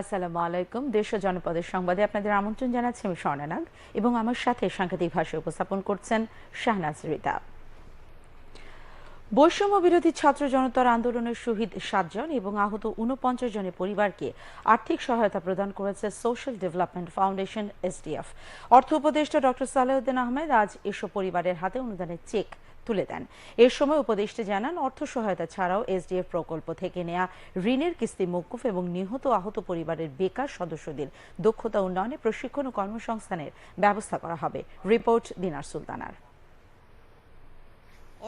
আসসালামু আলাইকুম। দেশ ও জনপদের সংবাদে আপনাদের আমন্ত্রণ জানাচ্ছি আমি স্বর্ণানাগ এবং আমার সাথে সাংকেতিক ভাষায় উপস্থাপন করছেন শাহনাজ রিতা বৈষম্য বিরোধী ছাত্র জনতার আন্দোলনের শহীদ সাতজন এবং আহত উনপঞ্চাশ জনের পরিবারকে আর্থিক সহায়তা প্রদান করেছে সোশ্যাল ডেভেলপমেন্ট ফাউন্ডেশন এসডিএফ অর্থ উপদেষ্টা ডক্টর সালেউদ্দিন আহমেদ আজ এসব পরিবারের হাতে অনুদানের চেক তুলে দেন। এর সময় উপদেষ্টা জানান, অর্থ সহায়তা ছাড়াও এসডিএফ প্রকল্প থেকে নেওয়া ঋণের কিস্তি মৌকুফ এবং নিহত আহত পরিবারের বেকার সদস্যদের দক্ষতা উন্নয়নে প্রশিক্ষণ ও কর্মসংস্থানের ব্যবস্থা করা হবে। রিপোর্ট দিনার সুলতানার।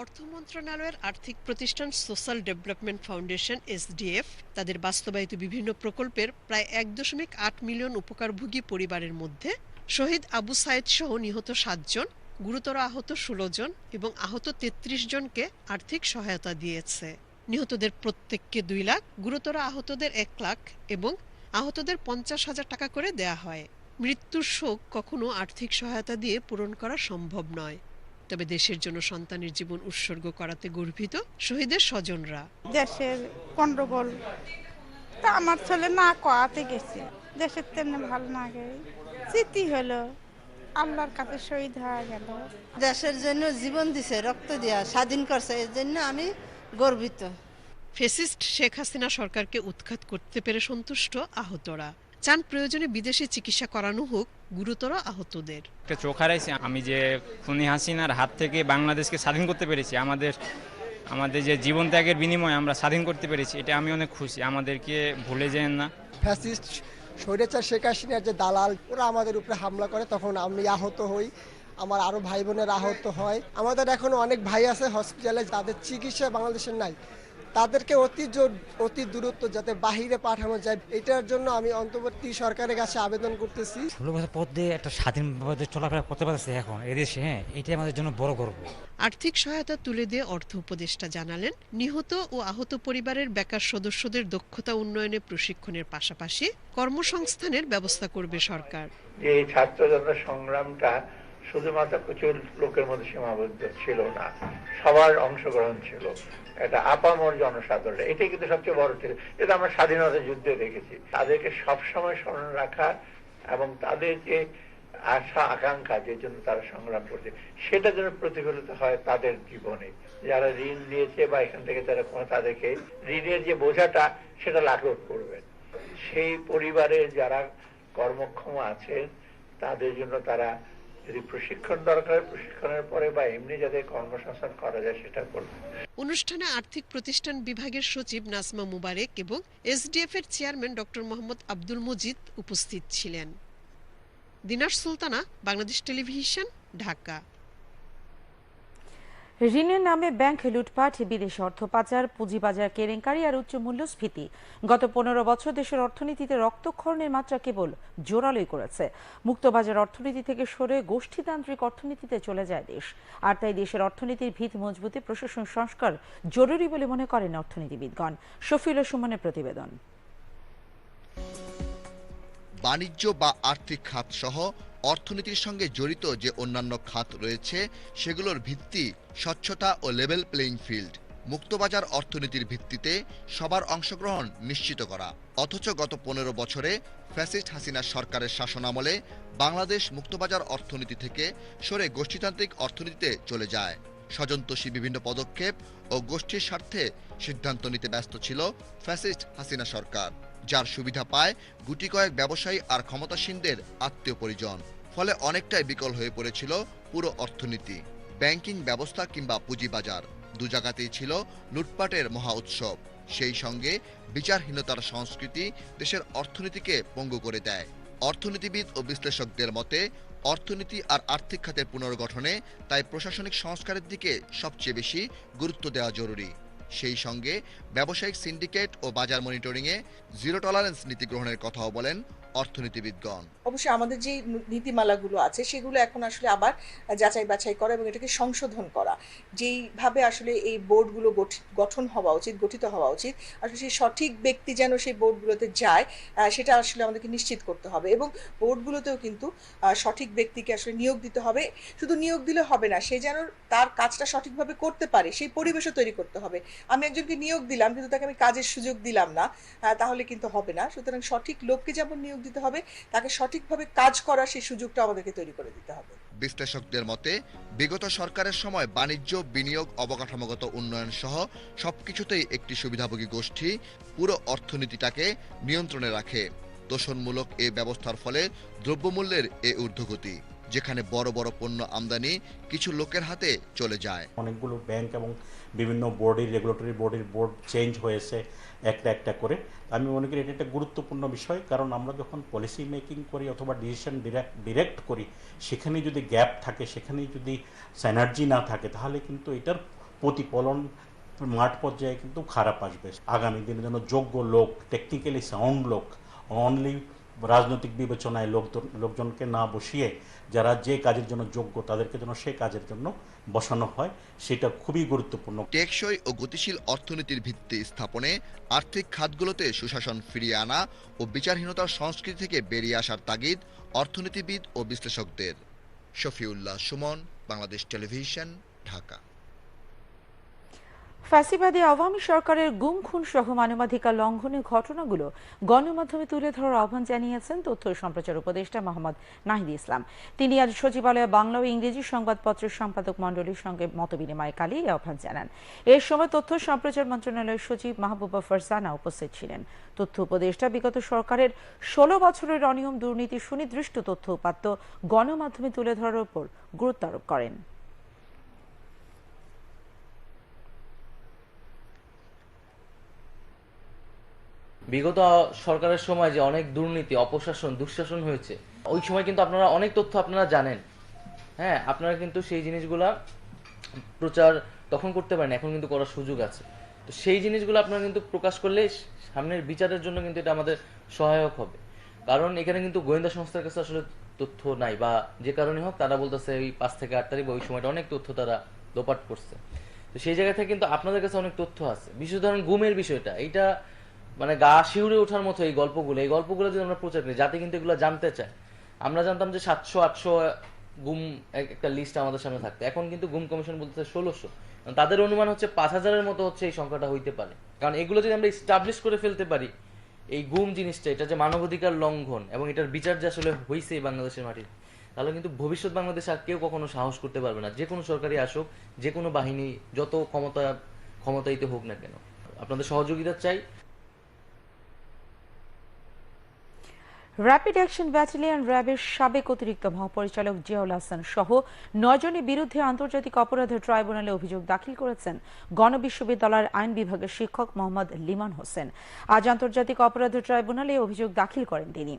অর্থ মন্ত্রণালয়ের আর্থিক প্রতিষ্ঠান সোশ্যাল ডেভেলপমেন্ট ফাউন্ডেশন, এসডিএফ, তাদের বাস্তবায়িত বিভিন্ন প্রকল্পের প্রায় এক দশমিক আট মিলিয়ন উপকারভোগী পরিবারের মধ্যে শহীদ আবু সাইদ সহ নিহত সাতজন গুরুতর আহত ষোলো জন এবং আহত তেত্রিশ জনকে আর্থিক সহায়তা দিয়েছে। নিহতদের প্রত্যেককে দুই লাখ, গুরুতর আহতদের এক লাখ এবং আহতদের পঞ্চাশ হাজার টাকা করে দেয়া হয়। মৃত্যুর শোক কখনো আর্থিক সহায়তা দিয়ে পূরণ করা সম্ভব নয়। তবে দেশের জন্য সন্তানের জীবন উৎসর্গ করাতে গর্বিত শহীদের স্বজনরা। দেশের গন্ডগোল তা আমার ছেলে না কয়াতে গেছে। দেশের তেমনি ভালো না গে। স্মৃতি হলো আল্লাহর কাছে শহীদ হয়ে গেল। দেশের জন্য জীবন দিছে রক্ত দিয়া স্বাধীন করছে এর জন্য আমি গর্বিত। ফেসিস্ট শেখ হাসিনা সরকারকে উৎখাত করতে পেরে সন্তুষ্ট আহতরা। চান প্রয়োজনে বিদেশে চিকিৎসা করানো হোক গুরুতর আহতদের। একটা চোখ হারাইছি আমি যে খুনি হাসিনার হাত থেকে বাংলাদেশকে স্বাধীন করতে পেরেছি আমাদের আমাদের যে জীবন ত্যাগের বিনিময়ে আমরা স্বাধীন করতে পেরেছি এটা আমি অনেক খুশি আমাদেরকে ভুলে যেন না। ফ্যাসিস্ট স্বৈরাচার শেখ হাসিনার যে দালাল, ওরা আমাদের উপরে হামলা করে, তখন আমি আহত হই। আমার আরও ভাই বোনের আহত হয়। আমাদের এখনও অনেক ভাই আছে হসপিটালে যাদের চিকিৎসা বাংলাদেশের নাই। তাদেরকে অতি জোর অতি দূরত্ব যাতে বাহিরে পাঠানো যায় এটার জন্য আমি অন্তর্বর্তী সরকারের কাছে আবেদন করতেছি। ষোলো বছর পর দিয়ে একটা স্বাধীনভাবে চলাফেরা করতে পারছে এখন এদেশে হ্যাঁ? এটাই আমাদের জন্য বড় গর্ব। আর্থিক সহায়তা তুলে দিয়ে অর্থ উপদেষ্টা জানালেন নিহত ও আহত পরিবারের বেকার সদস্যদের দক্ষতা উন্নয়নে প্রশিক্ষণের পাশাপাশি কর্মসংস্থানের ব্যবস্থা করবে সরকার। এই ছাত্র জনতা সংগ্রামটা শুধুমাত্র প্রচুর লোকের মধ্যে সীমাবদ্ধ ছিল না, সবার অংশগ্রহণ ছিল। এটা আপামর জনসাধারণ এটাই কিন্তু সবচেয়ে বড় ছিল। এটা আমরা স্বাধীনতা যুদ্ধে দেখেছি। তাদেরকে সবসময় স্মরণ রাখা এবং তাদের যে আশা, আকাঙ্ক্ষা, যে জন্য তারা সংগ্রাম করছে, সেটা যেন প্রতিফলিত হয় তাদের জীবনে। যারা ঋণ নিয়েছে বা এখান থেকে তারা তাদেরকে ঋণের যে বোঝাটা, সেটা লাঘব করবেন। সেই পরিবারের যারা কর্মক্ষম আছেন, তাদের জন্য তারা অনুষ্ঠানে আর্থিক প্রতিষ্ঠান বিভাগের সচিব নাজমা মুবারক এবং এসডিএফ এর চেয়ারম্যান ডক্টর মোহাম্মদ আব্দুল মজিদ উপস্থিত ছিলেন। দিনার সুলতানা, বাংলাদেশ টেলিভিশন, ঢাকা। ঋণের নামে ব্যাংক লুটপাট, বিদেশ অর্থ পাচার, পুঁজিবাজার কেলেঙ্কারি আর উচ্চ মূল্যস্ফীতি। গত পনেরো বছর দেশের অর্থনীতিতে রক্তক্ষরণের মাত্রা কেবল জোরালোই করেছে। মুক্তবাজার অর্থনীতি থেকে সরে গোষ্ঠীতান্ত্রিক অর্থনীতিতে চলে যায় দেশ। আর তাই দেশের অর্থনীতির ভিত মজবুতি প্রশাসন সংস্কার জরুরি বলে মনে করেন অর্থনীতিবিদগণ। শফিউল সুমনের প্রতিবেদন। বাণিজ্য বা আর্থিক খাত সহ অর্থনীতির সঙ্গে জড়িত যে অন্যান্য খাত রয়েছে, সেগুলোর ভিত্তি স্বচ্ছতা ও লেভেল প্লেইং ফিল্ড মুক্তবাজার অর্থনীতির ভিত্তিতে সবার অংশগ্রহণ নিশ্চিত করা। অথচ গত পনেরো বছরে ফ্যাসিস্ট হাসিনা সরকারের শাসনামলে বাংলাদেশ মুক্তবাজার অর্থনীতি থেকে সরে গোষ্ঠীতান্ত্রিক অর্থনীতিতে চলে যায়। স্বজনতোষী বিভিন্ন পদক্ষেপ ও গোষ্ঠীর স্বার্থে সিদ্ধান্ত নিতে ব্যস্ত ছিল ফ্যাসিস্ট হাসিনা সরকার। যার সুবিধা পায় গুটি কয়েক ব্যবসায়ী আর ক্ষমতাসীনদের আত্মীয় পরিজন। ফলে অনেকটাই বিকল হয়ে পড়েছিল পুরো অর্থনীতি, ব্যাংকিং ব্যবস্থা কিংবা পুঁজিবাজার। দু জায়গাতেই ছিল লুটপাটের মহা উৎসব। সেই সঙ্গে বিচারহীনতার সংস্কৃতি দেশের অর্থনীতিকে পঙ্গু করে দেয়। অর্থনীতিবিদ ও বিশ্লেষকদের মতে, অর্থনীতি আর আর্থিক খাতের পুনর্গঠনে তাই প্রশাসনিক সংস্কারের দিকে সবচেয়ে বেশি গুরুত্ব দেওয়া জরুরি। সেই সঙ্গে ব্যবসায়িক সিন্ডিকেট ও বাজার মনিটরিংয়ে জিরো টলারেন্স নীতি গ্রহণের কথাও বলেন অর্থনীতিবিদগণ। অবশ্যই আমাদের যে নীতিমালাগুলো আছে, সেগুলো এখন আসলে আবার যাচাই বাছাই করা এবং এটাকে সংশোধন করা। যেইভাবে আসলে এই বোর্ডগুলো গঠন হওয়া উচিত, গঠিত হওয়া উচিত, আসলে সেই সঠিক ব্যক্তি যেন সেই বোর্ডগুলোতে যায় সেটা আসলে আমাদেরকে নিশ্চিত করতে হবে এবং বোর্ডগুলোতেও কিন্তু সঠিক ব্যক্তিকে আসলে নিয়োগ দিতে হবে। শুধু নিয়োগ দিলে হবে না, সে যেন তার কাজটা সঠিকভাবে করতে পারে, সেই পরিবেশও তৈরি করতে হবে। আমি একজনকে নিয়োগ দিলাম, কিন্তু তাকে আমি কাজের সুযোগ দিলাম না তাহলে কিন্তু হবে না। সুতরাং সঠিক লোককে যেমন নিয়োগ দিতে হবে, তাকে সঠিকভাবে কাজ করার সেই সুযোগটা আমাদেরকে তৈরি করে দিতে হবে। বিশ্লেষকদের মতে, বিগত সরকারের সময় বাণিজ্য, বিনিয়োগ, অবকাঠামোগত উন্নয়ন সহ সবকিছুতেই একটি সুবিধাভোগী গোষ্ঠী পুরো অর্থনীতিটাকে নিয়ন্ত্রণে রাখে। দোষণমূলক এ ব্যবস্থার ফলে দ্রব্যমূল্যের এ ঊর্ধ্বগতি। যেখানে বড় বড় পণ্য আমদানি কিছু লোকের হাতে চলে যায়। অনেকগুলো ব্যাংক এবং বিভিন্ন বোর্ডের রেগুলেটরি বোর্ডের বোর্ড চেঞ্জ হয়েছে একটা একটা করে। আমি মনে করি এটা একটা গুরুত্বপূর্ণ বিষয়, কারণ আমরা যখন পলিসি মেকিং করি অথবা ডিসিশন ডিরেক্ট করি সেখানে যদি গ্যাপ থাকে সেখানে যদি স্যানার্জি না থাকে, তাহলে কিন্তু এটার প্রতিফলন মাঠ পর্যায়ে কিন্তু খারাপ আসবে। আগামী দিনের জন্য যোগ্য লোক টেকনিক্যালি সাউন্ড লোক অনলি রাজনৈতিক বিবেচনায় লোকজন লোকজনকে না বসিয়ে যারা যে কাজের জন্য যোগ্য, তাদেরকে যেন সে কাজের জন্য বসানো হয়, সেটা খুবই গুরুত্বপূর্ণ। টেকসই ও গতিশীল অর্থনীতির ভিত্তি স্থাপনে আর্থিক খাতগুলোতে সুশাসন ফিরিয়ে আনা ও বিচারহীনতার সংস্কৃতি থেকে বেরিয়ে আসার তাগিদ অর্থনীতিবিদ ও বিশ্লেষকদের। শফিউল্লাহ সুমন, বাংলাদেশ টেলিভিশন, ঢাকা। ফ্যাসিবাদী আওয়ামী সরকারের গুম খুন সহ মানবাধিকার লঙ্ঘনের ঘটনাগুলো গণমাধ্যমে তুলে ধরার আহ্বান জানিয়েছেন তথ্য সম্প্রচার উপদেষ্টা মোহাম্মদ নাহিদ ইসলাম। তিনি আজ সচিবালয়ে বাংলা ও ইংরেজি সংবাদপত্রের সম্পাদক মণ্ডলীর সঙ্গে মতবিনিময়কালে এই আহ্বান জানান। এর সময় তথ্য সম্প্রচার মন্ত্রণালয়ের সচিব মাহবুবা ফারজানা উপস্থিত ছিলেন। তথ্য উপদেষ্টা বিগত সরকারের ষোলো বছরের অনিয়ম দুর্নীতি সুনির্দিষ্ট তথ্য উপাত্ত গণমাধ্যমে তুলে ধরার উপর গুরুত্ব আরোপ করেন। বিগত সরকারের সময় যে অনেক দুর্নীতি, অপশাসন, দুঃশাসন হয়েছে, ওই সময় কিন্তু আপনারা অনেক তথ্য আপনারা জানেন। হ্যাঁ আপনারা কিন্তু সেই জিনিসগুলা প্রচার তখন করতে পারেন, এখন কিন্তু করার সুযোগ আছে। তো সেই জিনিসগুলো আপনারা কিন্তু প্রকাশ করলে সামনের বিচারের জন্য কিন্তু এটা আমাদের সহায়ক হবে। কারণ এখানে কিন্তু গোয়েন্দা সংস্থার কাছে আসলে তথ্য নাই, বা যে কারণে হোক তারা বলতেছে ওই পাঁচ থেকে আট তারিখ ওই সময়টা অনেক তথ্য তারা লোপাট করছে। তো সেই জায়গা থেকে কিন্তু আপনাদের কাছে অনেক তথ্য আছে। বিশেষ ধরেন গুমের বিষয়টা, এইটা মানে গা শিউরে ওঠার মতো এই গল্পগুলো এই গল্পগুলো যদি আমরা প্রচার করি যাতে কিন্তু এগুলো জানতে চায়। আমরা জানতাম যে সাতশো, আটশো গুম এক- একটা লিস্ট আমাদের সামনে থাকতো। এখন কিন্তু গুম কমিশন বলতেছে ষোলোশো। তাদের অনুমান হচ্ছে পাঁচ হাজারের মতো হচ্ছে এই সংখ্যাটা হইতে পারে। কারণ এগুলো যদি আমরা স্টাবলিশ করে ফেলতে পারি, এই গুম জিনিসটা, এটা যে মানবাধিকার লঙ্ঘন এবং এটার বিচার যে আসলে হয়েছে এই বাংলাদেশের মাটির তাহলে কিন্তু ভবিষ্যৎ বাংলাদেশে আর কেউ কখনো সাহস করতে পারবে না। যে কোনো সরকারি আসুক, যে কোনো বাহিনী, যত ক্ষমতা ক্ষমতাইতে হোক না কেন। আপনাদের সহযোগিতা চাই। র্যাপিড অ্যাকশন ব্যাটালিয়ন র্যাবের সাবেক অতিরিক্ত মহাপরিচালক জিয়াউল হাসান সহ নয়জনের বিরুদ্ধে আন্তর্জাতিক অপরাধের ট্রাইব্যুনালে অভিযোগ দাখিল করেছেন গণবিশ্ববিদ্যালয়ের আইন বিভাগের শিক্ষক মোহাম্মদ লিমান হোসেন। আজ আন্তর্জাতিক অপরাধের ট্রাইব্যুনালে অভিযোগ দাখিল করেন তিনি।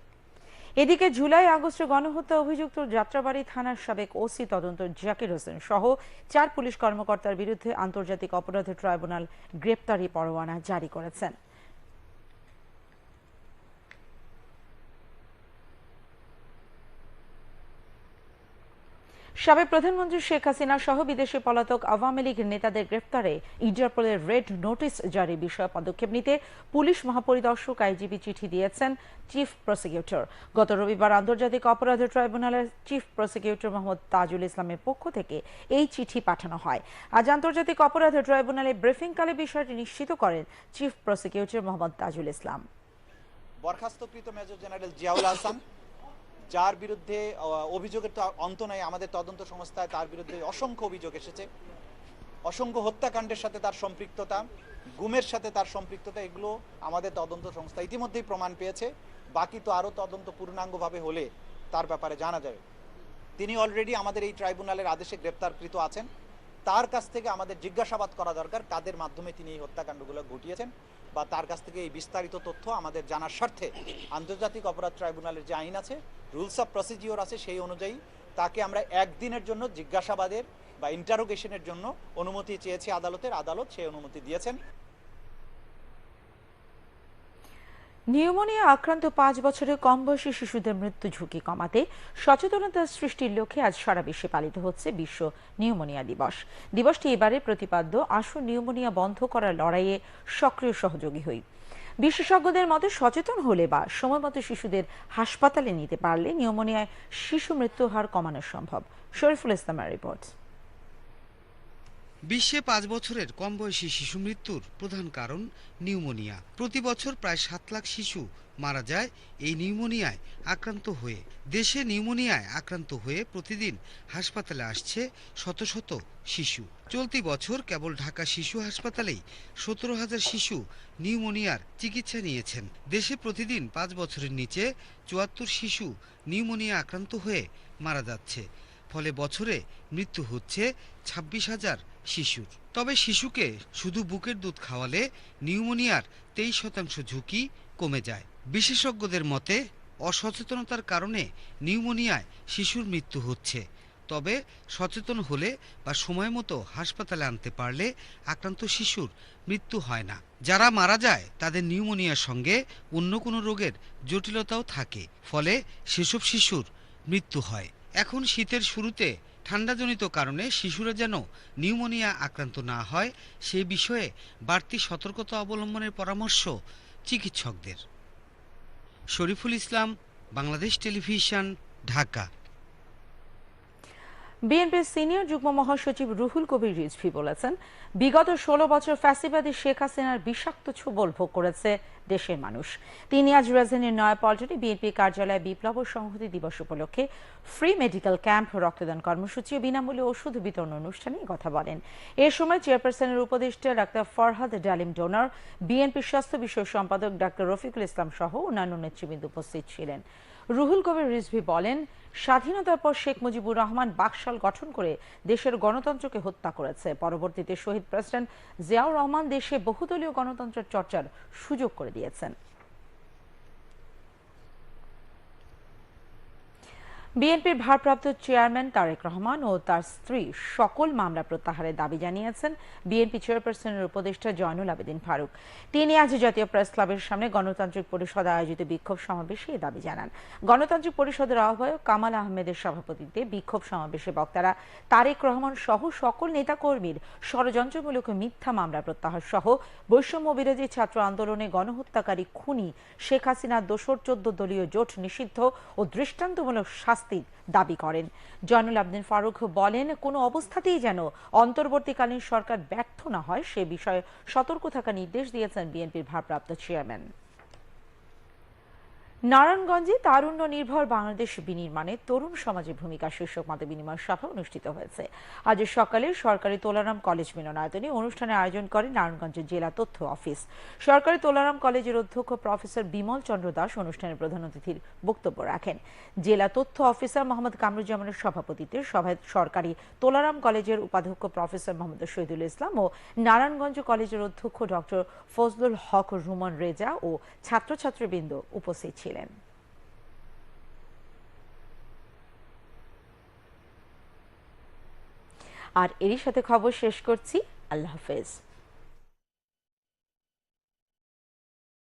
এদিকে জুলাই আগস্টে গণহত্যা অভিযুক্ত যাত্রাবাড়ি থানার সাবেক ওসি তদন্ত জাকির হোসেন সহ চার পুলিশ কর্মকর্তার বিরুদ্ধে আন্তর্জাতিক অপরাধের ট্রাইব্যুনাল গ্রেপ্তারি পরোয়ানা জারি করেছেন। সাবেক প্রধানমন্ত্রী শেখ হাসিনা সহ বিদেশি পলাতক আওয়ামী লীগের নেতাদের গ্রেফতারে ইন্টারপোলের রেড নোটিশ জারি বিষয়ে পদক্ষেপ নিতে পুলিশ মহাপরিদর্শক আইজিবি চিঠি দিয়েছেন চিফ প্রসিকিউটর। গত রবিবার আন্তর্জাতিক অপরাধ ট্রাইব্যুনালের চিফ প্রসিকিউটর মোহাম্মদ তাজুল ইসলামের পক্ষ থেকে এই চিঠি পাঠানো হয়। আজ আন্তর্জাতিক অপরাধ ট্রাইব্যুনালে ব্রিফিংকালে বিষয়টি নিশ্চিত করেন চিফ প্রসিকিউটর মোহাম্মদ তাজুল ইসলাম। বরখাস্তকৃত মেজর জেনারেল জিয়াউল হাসান যার বিরুদ্ধে অভিযোগের তো অন্ত নাই, আমাদের তদন্ত সংস্থায় তার বিরুদ্ধে অসংখ্য অভিযোগ এসেছে। অসংখ্য হত্যাকাণ্ডের সাথে তার সম্পৃক্ততা, গুমের সাথে তার সম্পৃক্ততা, এগুলো আমাদের তদন্ত সংস্থা ইতিমধ্যেই প্রমাণ পেয়েছে। বাকি তো আরও তদন্ত পূর্ণাঙ্গভাবে হলে তার ব্যাপারে জানা যাবে। তিনি অলরেডি আমাদের এই ট্রাইব্যুনালের আদেশে গ্রেপ্তারকৃত আছেন। তার কাছ থেকে আমাদের জিজ্ঞাসাবাদ করা দরকার, কাদের মাধ্যমে তিনি এই হত্যাকাণ্ডগুলো ঘটিয়েছেন বা তার কাছ থেকে এই বিস্তারিত তথ্য আমাদের জানার স্বার্থে আন্তর্জাতিক অপরাধ ট্রাইব্যুনালের যে আইন আছে, রুলস অফ প্রসিজিওর আছে, সেই অনুযায়ী তাকে আমরা একদিনের জন্য জিজ্ঞাসাবাদের বা ইন্টারোগেশনের জন্য অনুমতি চেয়েছি আদালতের, আদালত সেই অনুমতি দিয়েছেন। নিউমোনিয়া আক্রান্ত পাঁচ বছরের কম বয়সী শিশুদের মৃত্যু ঝুঁকি কমাতে সচেতনতা সৃষ্টির লক্ষ্যে আজ সারা বিশ্বে পালিত হচ্ছে বিশ্ব নিউমোনিয়া দিবস। দিবসটি এবারে প্রতিপাদ্য, আসুন নিউমোনিয়া বন্ধ করার লড়াইয়ে সক্রিয় সহযোগী হই। বিশেষজ্ঞদের মতে সচেতন হলে বা সময়মতো শিশুদের হাসপাতালে নিতে পারলে নিউমোনিয়ায় শিশু মৃত্যু হার কমানো সম্ভব। শরীফুল ইসলামের রিপোর্ট। বিশ্বে পাঁচ বছরের কম বয়সী শিশু মৃত্যুর প্রধান কারণ নিউমোনিয়া। প্রতি বছর প্রায় সাত লাখ শিশু মারা যায় এই নিউমোনিয়ায় আক্রান্ত হয়ে। দেশে নিউমোনিয়ায় আক্রান্ত হয়ে প্রতিদিন হাসপাতালে আসছে শত শত শিশু। চলতি বছর কেবল ঢাকা শিশু হাসপাতালেই সতেরো হাজার শিশু নিউমোনিয়ার চিকিৎসা নিয়েছেন। দেশে প্রতিদিন পাঁচ বছরের নিচে চুয়াত্তর শিশু নিউমোনিয়া আক্রান্ত হয়ে মারা যাচ্ছে। ফলে বছরে মৃত্যু হচ্ছে ছাব্বিশ হাজার শিশুর। তবে শিশুকে শুধু বুকের দুধ খাওয়ালে নিউমোনিয়ার তেইশ শতাংশ ঝুঁকি কমে যায়। বিশেষজ্ঞদের মতে, অসচেতনতার কারণে নিউমোনিয়ায় শিশুর মৃত্যু হচ্ছে। তবে সচেতন হলে বা সময় মতো হাসপাতালে আনতে পারলে আক্রান্ত শিশুর মৃত্যু হয় না। যারা মারা যায়, তাদের নিউমোনিয়ার সঙ্গে অন্য কোনো রোগের জটিলতাও থাকে। ফলে সেসব শিশুর মৃত্যু হয়। এখন শীতের শুরুতে ঠান্ডাজনিত কারণে শিশুরা যেন নিউমোনিয়া আক্রান্ত না হয় সে বিষয়ে বাড়তি সতর্কতা অবলম্বনের পরামর্শ চিকিৎসকদের। শরীফুল ইসলাম, বাংলাদেশ টেলিভিশন, ঢাকা। বিএনপির সিনিয়র যুগ্ম মহাসচিব রুহুল কবির রিজভি বলেছেন, বিগত ষোলো বছর ফ্যাসিবাদী শেখ হাসিনার বিষাক্ত ছোবল ভোগ করেছে দেশের মানুষ। তিনি আজ রাজধানীর নয়াপল্টনে বিএনপি কার্যালয়ে বিপ্লব ও সংহতি দিবস উপলক্ষে ফ্রি মেডিকেল ক্যাম্প, রক্তদান কর্মসূচি ও বিনামূল্যে ওষুধ বিতরণ অনুষ্ঠানে কথা বলেন। এ সময় চেয়ারপারসনের উপদেষ্টা ডাক্তার ফরহাদ ডালিম ডোনার, বিএনপির স্বাস্থ্য বিষয়ক সম্পাদক ডাক্তার রফিকুল ইসলাম সহ অন্যান্য নেতৃবৃন্দ উপস্থিত ছিলেন। রুহুল কবির রিজভি বলেন স্বাধীনতার পর শেখ মুজিবুর রহমান বাকশাল গঠন করে দেশের গণতন্ত্রকে হত্যা করেছে। পরবর্তীতে শহীদ প্রেসিডেন্ট জিয়াউর রহমান দেশে বহুদলীয় গণতন্ত্রের চর্চার সুযোগ করে দিয়েছেন। বিএনপির ভারপ্রাপ্ত চেয়ারম্যান তারেক রহমান ও তার স্ত্রী সকল মামলা প্রত্যাহারের দাবি জানিয়েছেন বিএনপি চেয়ারপারসনের উপদেষ্টা জয়নুল আবেদিন ফারুক। তিনি আজ জাতীয় প্রেস ক্লাবের সামনে গণতান্ত্রিক পরিষদ আয়োজিত বিক্ষোভ সমাবেশে দাবি জানান। গণতান্ত্রিক পরিষদের আহ্বায়ক কামাল আহমেদের সভাপতিত্বে বিক্ষোভ সমাবেশে বক্তারা তারেক রহমান সহ সকল নেতাকর্মীর ষড়যন্ত্রমূলক মিথ্যা মামলা প্রত্যাহার সহ বৈষম্য বিরোধী ছাত্র আন্দোলনে গণহত্যাকারী খুনি শেখ হাসিনার দোসর চোদ্দ দলীয় জোট নিষিদ্ধ ও দৃষ্টান্তমূলক শাস্তির দাবি করেন। জয়নুল আবদিন ফারুক বলেন, কোনো অবস্থাতেই যেন অন্তর্বর্তীকালীন সরকার ব্যর্থ না হয়, সে বিষয়ে সতর্ক থাকার নির্দেশ দিয়েছেন বিএনপির ভারপ্রাপ্ত চেয়ারম্যান। নারায়ণগঞ্জে তারুণ্য নির্ভর বাংলাদেশ বিনির্মাণে তরুণ সমাজের ভূমিকা শীর্ষক মত বিনিময় সভা অনুষ্ঠিত হয়েছে। আজ সকালে সরকারি তোলারাম কলেজ মিলনায়তনে অনুষ্ঠানের আয়োজন করে নারায়ণগঞ্জের জেলা তথ্য অফিস। সরকারি তোলারাম কলেজের অধ্যক্ষ প্রফেসর বিমল চন্দ্র দাস অনুষ্ঠানের প্রধান অতিথির বক্তব্য রাখেন। জেলা তথ্য অফিসার মোহাম্মদ কামরুজ্জামানের সভাপতিত্বে সভায় সরকারি তোলারাম কলেজের উপাধ্যক্ষ প্রফেসর মোহাম্মদ শহীদুল ইসলাম ও নারায়ণগঞ্জ কলেজের অধ্যক্ষ ডক্টর ফজলুল হক রুমন রেজা ও ছাত্রছাত্রীবৃন্দ উপস্থিত ছিলেন। আর এরই সাথে খবর শেষ করছি। আল্লাহ হাফেজ।